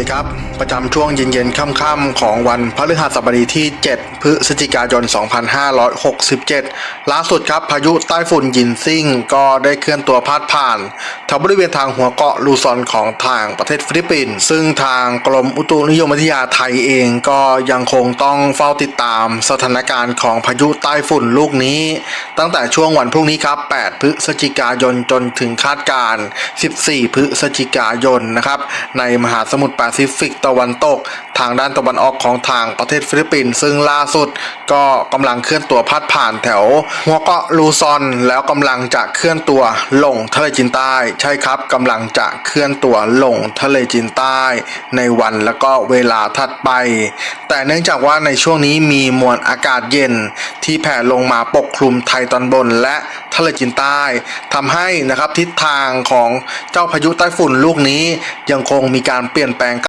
ดีครับ ประจำช่วงเย็นๆค่ำๆของวันพฤหัสบดีที่ 7 พฤศจิกายน 2567 ล่าสุดครับพายุใต้ฝุ่นยินซิ่ง ก็ได้เคลื่อนตัวพาดผ่านแถวบริเวณทางหัวเกาะลูซอนของทางประเทศฟิลิปปินส์ซึ่งทางกรมอุตุนิยมวิทยาไทยเองก็ยังคงต้องเฝ้าติดตามสถานการณ์ของพายุใต้ฝุ่นลูกนี้ ตั้งแต่ช่วงวันพรุ่งนี้ครับ 8 พฤศจิกายนจนถึงคาดการณ์14 พฤศจิกายนนะครับในมหาสมุทรแปซิฟิกตะวันตก ทางด้านตะวันออกของทางประเทศฟิลิปปินส์ซึ่งล่าสุดก็กำลังเคลื่อนตัวพัดผ่านแถวหัวเกาะลูซอนแล้วกำลังจะเคลื่อนตัวลงทะเลจีนใต้ ใช่ครับกำลังจะเคลื่อนตัวลงทะเลจีนใต้ ในวันแล้วก็เวลาถัดไป แต่เนื่องจากว่าในช่วงนี้มีมวลอากาศเย็นที่แผ่ลงมาปกคลุมไทยตอนบนและทะเลจีนใต้ทำให้นะครับทิศทางของเจ้าพายุใต้ฝุ่นลูกนี้ยังคงมีการเปลี่ยนแปลง